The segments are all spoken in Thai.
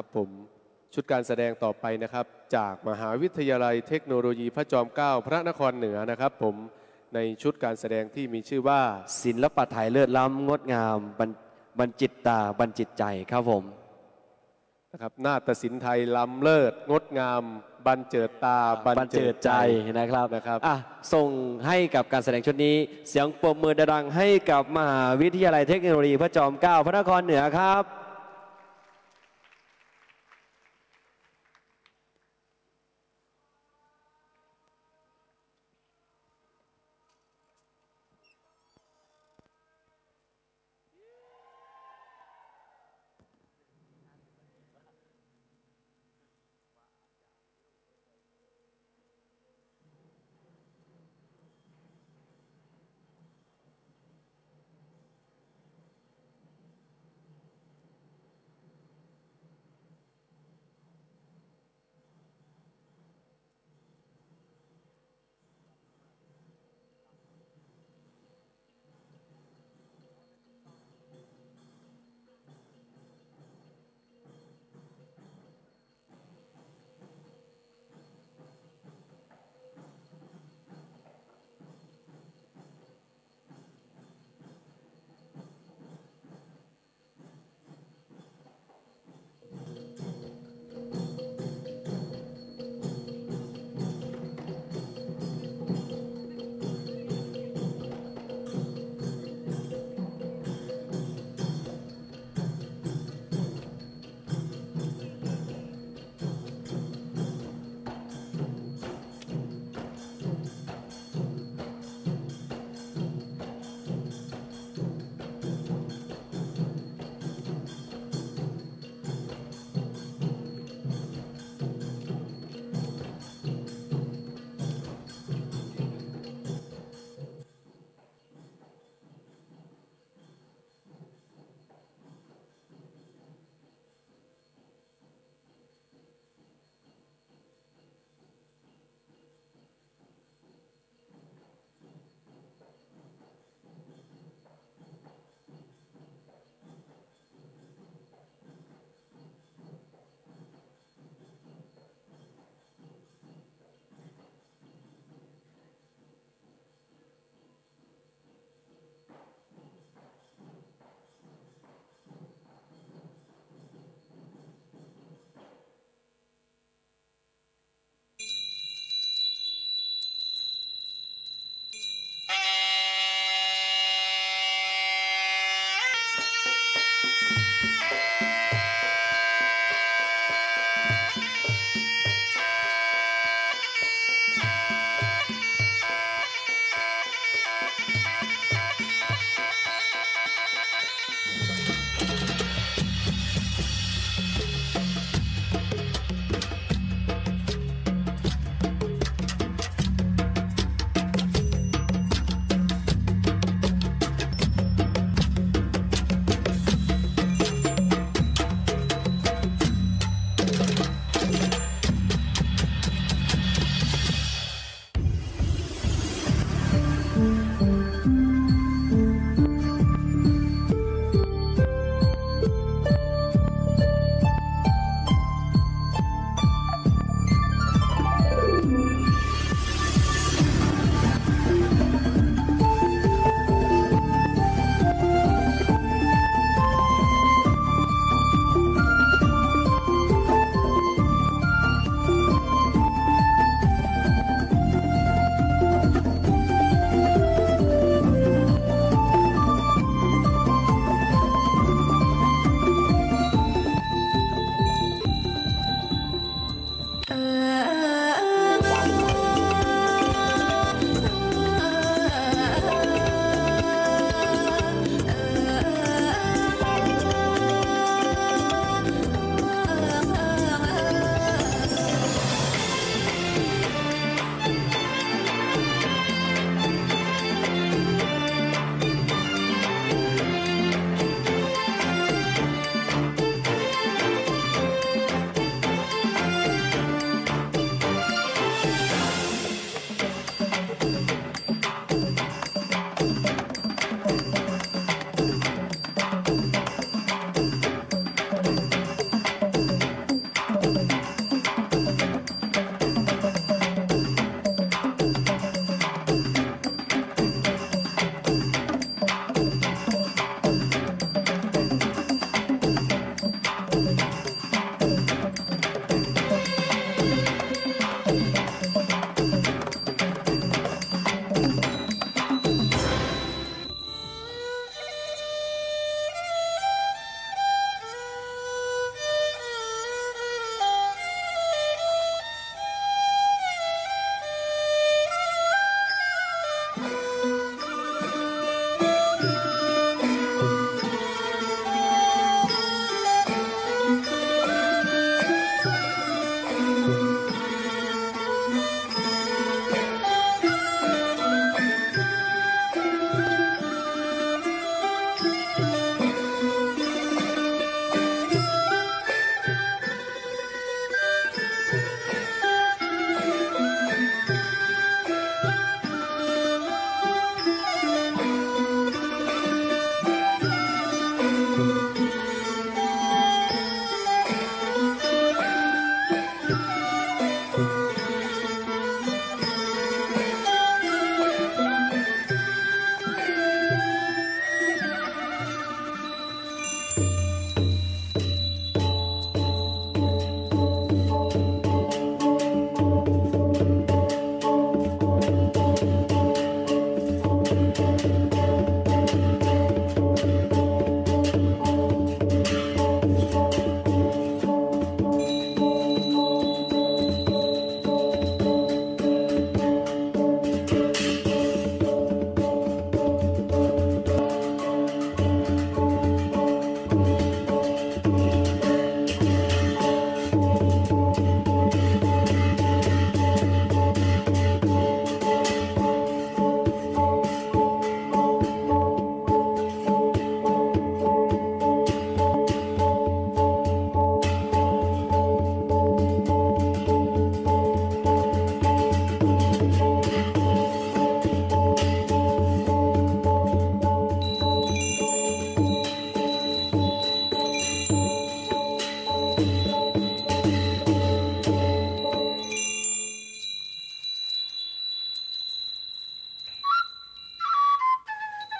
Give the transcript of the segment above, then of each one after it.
ครับผมชุดการแสดงต่อไปนะครับ จากมหาวิทยาลัยเทคโนโลยีพระจอมเกล้าพระนครเหนือนะครับ ผมในชุดการแสดงที่มีชื่อว่า ศิลปะไทยเลิศล้ำงดงามบรรบรรจิตตาบรรจิตใจครับผมนะครับนาฏศิลป์ไทยล้ำเลิศงดงามบันเจิดตาบรรเจิดใจนะครับนะครับอะส่งให้กับการแสดงชุดนี้ เสียงปรบมือดังๆให้กับมหาวิทยาลัยเทคโนโลยีพระจอมเกล้าพระนครเหนือครับ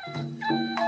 Música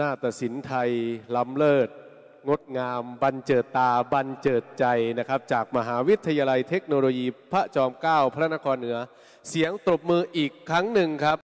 นาฏศิลป์ไทยล้ำเลิศ งดงาม บันเจิดตา บันเจิดใจนะครับ จากมหาวิทยาลัยเทคโนโลยีพระจอมเกล้าพระนครเหนือ เสียงตบมืออีกครั้งหนึ่งครับ